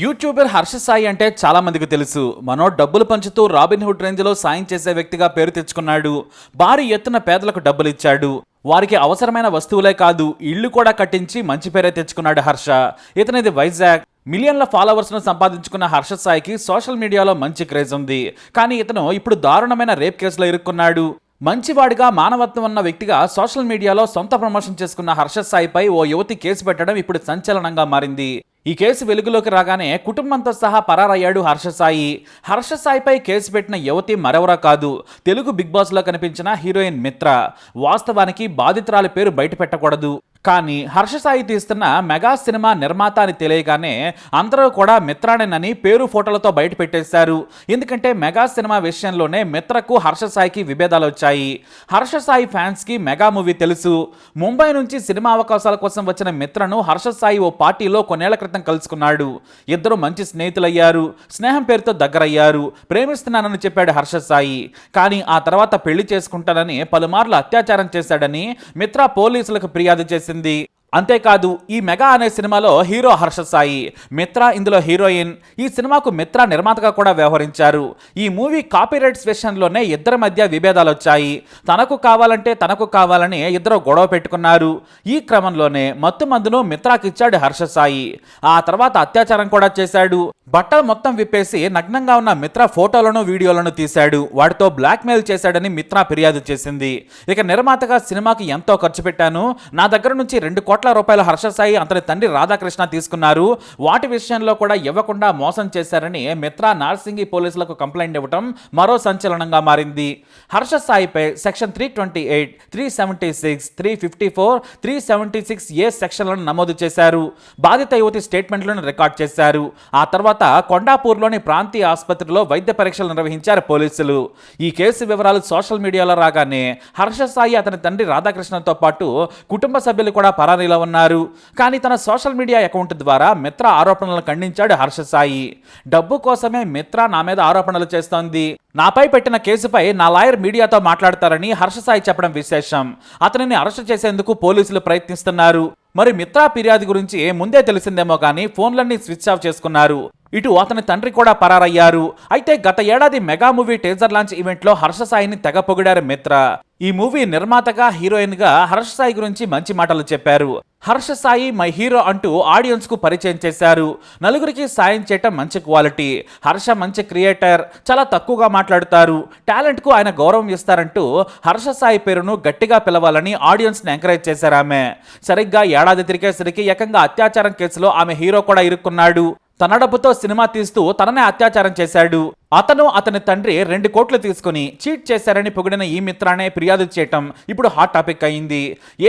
YouTuber Harsha Sai అంటే చాలా మందికి తెలుసు. మనో డబ్బులు పంచుతూ రాబిన్ హుడ్ రేంజ్లో సాయం చేసే వ్యక్తిగా పేరు తెచ్చుకున్నాడు. భారీ ఎత్తున పేదలకు డబ్బులు ఇచ్చాడు. వారికి అవసరమైన వస్తువులే కాదు ఇల్లు కూడా కట్టించి మంచి పేరే తెచ్చుకున్నాడు హర్ష. ఇతనిది వైజాగ్. మిలియన్ల ఫాలోవర్స్ను సంపాదించుకున్న హర్ష సాయికి సోషల్ మీడియాలో మంచి క్రేజ్ ఉంది. కానీ ఇతను ఇప్పుడు దారుణమైన రేప్ కేసులో ఇరుక్కున్నాడు. మంచివాడిగా మానవత్వం ఉన్న వ్యక్తిగా సోషల్ మీడియాలో సొంత ప్రమోషన్ చేసుకున్న హర్ష సాయిపై ఓ యువతి కేసు పెట్టడం ఇప్పుడు సంచలనంగా మారింది. ఈ కేసు వెలుగులోకి రాగానే కుటుంబంతో సహా పరారయ్యాడు హర్ష సాయి. హర్ష సాయిపై కేసు పెట్టిన యువతి మరెవరా కాదు. తెలుగు బిగ్ బాస్లో కనిపించిన హీరోయిన్ మిత్ర. వాస్తవానికి బాధితురాలి పేరు బయట పెట్టకూడదు. కానీ హర్ష సాయి తీస్తున్న మెగా సినిమా నిర్మాత అని తెలియగానే అందరూ కూడా మిత్రానేనని పేరు ఫోటోలతో బయట పెట్టేశారు. ఎందుకంటే మెగా సినిమా విషయంలోనే మిత్రకు హర్ష సాయికి విభేదాలు వచ్చాయి. హర్ష సాయి ఫ్యాన్స్కి మెగా మూవీ తెలుసు. ముంబై నుంచి సినిమా అవకాశాల కోసం వచ్చిన మిత్రను హర్ష సాయి ఓ పార్టీలో కొన్నేళ్ళ క్రితం కలుసుకున్నాడు. ఇద్దరు మంచి స్నేహితులయ్యారు. స్నేహం పేరుతో దగ్గరయ్యారు. ప్రేమిస్తున్నానని చెప్పాడు హర్ష సాయి. కానీ ఆ తర్వాత పెళ్ళి చేసుకుంటానని పలుమార్లు అత్యాచారం చేశాడని మిత్ర పోలీసులకు ఫిర్యాదు చేసింది. in the అంతేకాదు ఈ మెగా అనే సినిమాలో హీరో హర్ష సాయి మిత్ర ఇందులో హీరోయిన్. ఈ సినిమాకు మిత్ర నిర్మాతగా కూడా వ్యవహరించారు. ఈ మూవీ కాపీరైట్స్ విషయంలోనే ఇద్దరి మధ్య విభేదాలు వచ్చాయి తనకు కావాలంటే తనకు కావాలని ఇద్దరు గొడవ పెట్టుకున్నారు. ఈ క్రమంలోనే మత్తు మందును మిత్రాకిచ్చాడు హర్ష సాయి ఆ తర్వాత అత్యాచారం కూడా చేశాడు. బట్టలు మొత్తం విప్పేసి నగ్నంగా ఉన్న మిత్ర ఫోటోలను వీడియోలను తీశాడు. వాటితో బ్లాక్మెయిల్ చేశాడని మిత్ర ఫిర్యాదు చేసింది. ఇక నిర్మాతగా సినిమాకి ఎంతో ఖర్చు పెట్టాను. నా దగ్గర నుంచి రెండు కోట్ల రూపాయల హర్ష సాయి అతని తండ్రి రాధాకృష్ణ తీసుకున్నారు. వాటి విషయంలో కూడా ఇవ్వకుండా మోసం చేశారని మిత్రా నార్సింగి పోలీసులకు కంప్లైంట్ ఇవ్వటం మరో సంచలనంగా మారింది. Harsha సాయిపై section three twenty eight three seventy six three fifty four three seventy six A సెక్షన్లను నమోదు చేశారు. బాధిత యువతి స్టేట్మెంట్లను రికార్డ్ చేశారు. ఆ తర్వాత కొండాపూర్లోని ప్రాంతీయ ఆసుపత్రిలో వైద్య పరీక్షలు నిర్వహించారు పోలీసులు. ఈ కేసు వివరాలు సోషల్ మీడియాలో రాగానే హర్ష సాయి అతని తండ్రి రాధాకృష్ణతో పాటు కుటుంబ సభ్యులు కూడా పరారీలో ఉన్నారు. కానీ తన సోషల్ మీడియా అకౌంట్ ద్వారా మిత్ర ఆరోపణలను ఖండించాడు హర్ష సాయి. డబ్బు కోసమే మిత్ర నా మీద ఆరోపణలు చేస్తోంది. నాపై పెట్టిన కేసుపై నా లాయర్ మీడియాతో మాట్లాడతారని హర్ష సాయి చెప్పడం విశేషం. అతనిని అరెస్ట్ చేసేందుకు పోలీసులు ప్రయత్నిస్తున్నారు. మరి మిత్రా ఫిర్యాదు గురించి ముందే తెలిసిందేమో కానీ ఫోన్లన్నీ స్విచ్ ఆఫ్ చేసుకున్నారు. ఇటు అతని తండ్రి కూడా పరారయ్యారు. అయితే గత ఏడాది మెగా మూవీ టేజర్ లాంచ్ ఈవెంట్లో హర్ష సాయిని తెగ పొగిడారు మిత్ర. ఈ మూవీ నిర్మాతగా హీరోయిన్గా హర్ష సాయి గురించి మంచి మాటలు చెప్పారు. హర్ష సాయి మై హీరో అంటూ ఆడియన్స్కు పరిచయం చేశారు. నలుగురికి సాయం చేయటం మంచి క్వాలిటీ. హర్ష మంచి క్రియేటర్ చాలా తక్కువగా మాట్లాడుతారు. టాలెంట్కు ఆయన గౌరవం ఇస్తారంటూ హర్ష సాయి పేరును గట్టిగా పిలవాలని ఆడియన్స్ని ఎంకరేజ్ చేశారు ఆమె. సరిగ్గా ఏడాది తిరిగేసరికి ఏకంగా అత్యాచారం కేసులో ఆమె హీరో కూడా ఇరుక్కున్నాడు. తన డబ్బుతో సినిమా తీస్తూ తననే అత్యాచారం చేశాడు. అతను అతని తండ్రి రెండు కోట్లు తీసుకుని చీట్ చేశారని పొగిడిన ఈ మిత్రానే ఫిర్యాదు చేయటం ఇప్పుడు హాట్ టాపిక్ అయింది.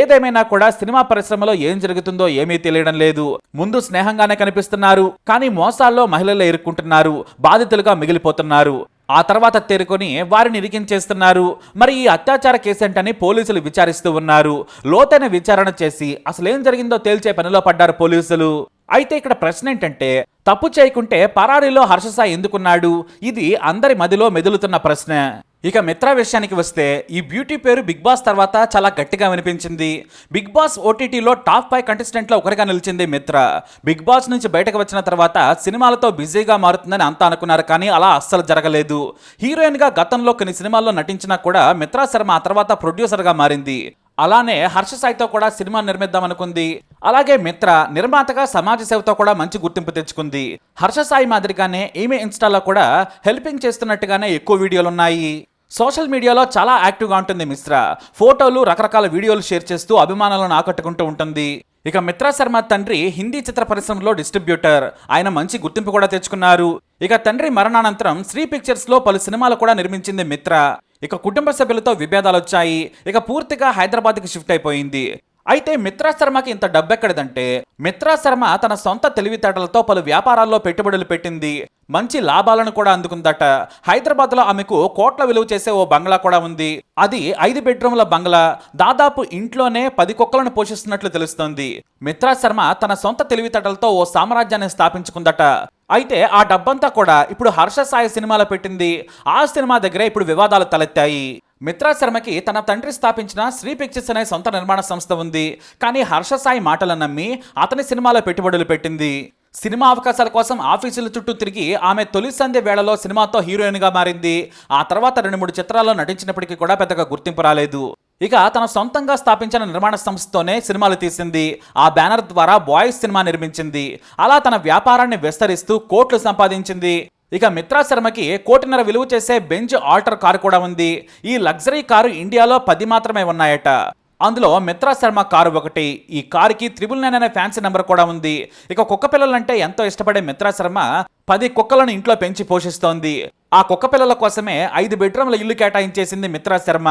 ఏదేమైనా కూడా సినిమా పరిశ్రమలో ఏం జరుగుతుందో ఏమీ తెలియడం లేదు. ముందు స్నేహంగానే కనిపిస్తున్నారు కానీ మోసాల్లో మహిళలు ఇరుక్కుంటున్నారు బాధితులుగా మిగిలిపోతున్నారు. ఆ తర్వాత తేరుకొని వారిని ఇరికించేస్తున్నారు. మరి ఈ అత్యాచార కేసేంటని పోలీసులు విచారిస్తూ ఉన్నారు. లోతైన విచారణ చేసి అసలేం జరిగిందో తేల్చే పనిలో పడ్డారు పోలీసులు. అయితే ఇక్కడ ప్రశ్న ఏంటంటే తప్పు చేయకుంటే పరారీలో హర్షసాయి ఎందుకున్నాడు? ఇది అందరి మదిలో మెదులుతున్న ప్రశ్న. ఇక మిత్ర విషయానికి వస్తే ఈ బ్యూటీ పేరు బిగ్ బాస్ తర్వాత చాలా గట్టిగా వినిపించింది. బిగ్ బాస్ ఓటీటీలో టాప్ ఫైవ్ కంటెస్టెంట్లో ఒకరిగా నిలిచింది మిత్ర. బిగ్ బాస్ నుంచి బయటకు వచ్చిన తర్వాత సినిమాలతో బిజీగా మారుతుందని అంతా అనుకున్నారు కానీ అలా అస్సలు జరగలేదు. హీరోయిన్గా గతంలో కొన్ని సినిమాల్లో నటించినా కూడా మిత్రా శర్మ ఆ తర్వాత ప్రొడ్యూసర్గా మారింది. అలానే హర్ష సాయితో కూడా సినిమా నిర్మిద్దాం అనుకుంది. అలాగే మిత్ర నిర్మాతగా సమాజ సేవతో కూడా మంచి గుర్తింపు తెచ్చుకుంది. హర్ష సాయి మాదిరిగానే ఈమె ఇన్స్టాలో కూడా హెల్పింగ్ చేస్తున్నట్టుగానే ఎక్కువ వీడియోలు ఉన్నాయి. సోషల్ మీడియాలో చాలా యాక్టివ్గా ఉంటుంది మిశ్రా. ఫోటోలు రకరకాల వీడియోలు షేర్ చేస్తూ అభిమానులను ఆకట్టుకుంటూ ఉంటుంది. ఇక మిత్రా శర్మ తండ్రి హిందీ చిత్ర పరిశ్రమలో డిస్ట్రిబ్యూటర్. ఆయన మంచి గుర్తింపు కూడా తెచ్చుకున్నారు. ఇక తండ్రి మరణానంతరం శ్రీ పిక్చర్స్లో పలు సినిమాలు కూడా నిర్మించింది మిత్ర. ఇక కుటుంబ సభ్యులతో విభేదాలు వచ్చాయి ఇక పూర్తిగా హైదరాబాద్కి షిఫ్ట్ అయిపోయింది. అయితే మిత్రా శర్మకి ఇంత డబ్బెక్కడిదంటే మిత్రా శర్మ తన సొంత తెలివితేటలతో పలు వ్యాపారాల్లో పెట్టుబడులు పెట్టింది. మంచి లాభాలను కూడా అందుకుందట. హైదరాబాద్లో ఆమెకు కోట్ల విలువ చేసే ఓ బంగ్లా కూడా ఉంది. అది ఐదు బెడ్రూమ్ల బంగ్లా. దాదాపు ఇంట్లోనే పది కుక్కలను పోషిస్తున్నట్లు తెలుస్తోంది. మిత్రా శర్మ తన సొంత తెలివితేటలతో ఓ సామ్రాజ్యాన్ని స్థాపించుకుందట. అయితే ఆ డబ్బంతా కూడా ఇప్పుడు హర్ష సాయి సినిమాలో పెట్టింది. ఆ సినిమా దగ్గరే ఇప్పుడు వివాదాలు తలెత్తాయి. మిత్రా శర్మకి తన తండ్రి స్థాపించిన శ్రీ పిక్చర్స్ అనే సొంత నిర్మాణ సంస్థ ఉంది. కానీ హర్ష సాయి మాటలను నమ్మి అతని సినిమాలో పెట్టుబడులు పెట్టింది. సినిమా అవకాశాల కోసం ఆఫీసుల చుట్టూ తిరిగి ఆమె తొలి సంధ్య వేళలో సినిమాతో హీరోయిన్గా మారింది. ఆ తర్వాత రెండు మూడు చిత్రాల్లో నటించినప్పటికీ కూడా పెద్దగా గుర్తింపు రాలేదు. ఇక తన సొంతంగా స్థాపించిన నిర్మాణ సంస్థతోనే సినిమాలు తీసింది. ఆ బ్యానర్ ద్వారా బాయ్స్ సినిమా నిర్మించింది. అలా తన వ్యాపారాన్ని విస్తరిస్తూ కోట్లు సంపాదించింది. ఇక మిత్రా శర్మకి కోటిన్నర విలువ చేసే బెంజ్ ఆల్టర్ కారు కూడా ఉంది. ఈ లగ్జరీ కారు ఇండియాలో పది మాత్రమే ఉన్నాయట. అందులో మిత్రా శర్మ కారు ఒకటి. ఈ కారుకి త్రిబుల్ నైన్ అనే ఫ్యాన్సీ నెంబర్ కూడా ఉంది. ఇక కుక్క పిల్లలంటే ఎంతో ఇష్టపడే మిత్రా శర్మ పది కుక్కలను ఇంట్లో పెంచి పోషిస్తోంది. ఆ కుక్క పిల్లల కోసమే ఐదు బెడ్రూమ్ల ఇల్లు కేటాయించేసింది మిత్రా శర్మ.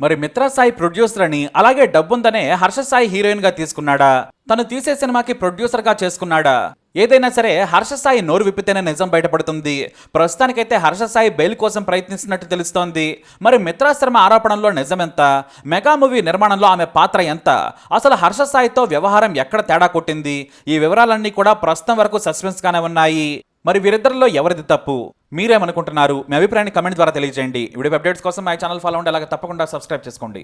మరి మిత్రా సాయి ప్రొడ్యూసర్ అని అలాగే డబ్బుందనే హర్ష సాయి హీరోయిన్గా తీసుకున్నాడా? తను తీసే సినిమాకి ప్రొడ్యూసర్గా చేసుకున్నాడా? ఏదైనా సరే హర్ష సాయి నోరు విప్పితేనే నిజం బయటపడుతుంది. ప్రస్తుతానికైతే హర్ష సాయి బెయిల్ కోసం ప్రయత్నిస్తున్నట్టు తెలుస్తోంది. మరి మిత్రా శర్మ ఆరోపణలో నిజమెంత? మెగా మూవీ నిర్మాణంలో ఆమె పాత్ర ఎంత? అసలు హర్ష సాయితో వ్యవహారం ఎక్కడ తేడా కొట్టింది? ఈ వివరాలన్నీ కూడా ప్రస్తుతం వరకు సస్పెన్స్ గానే ఉన్నాయి. మరి వీరిద్దరిలో ఎవరిది తప్పు? మీరేమనుకుంటున్నారు మీ అభిప్రాయాన్ని కమెంట్ ద్వారా తెలియజేయండి. ఇప్పుడు అప్డేట్స్ కోసం మా ఛానల్ ఫాలో ఉండే అలాగే తప్పకుండా సబ్స్క్రైబ్ చేసుకోండి.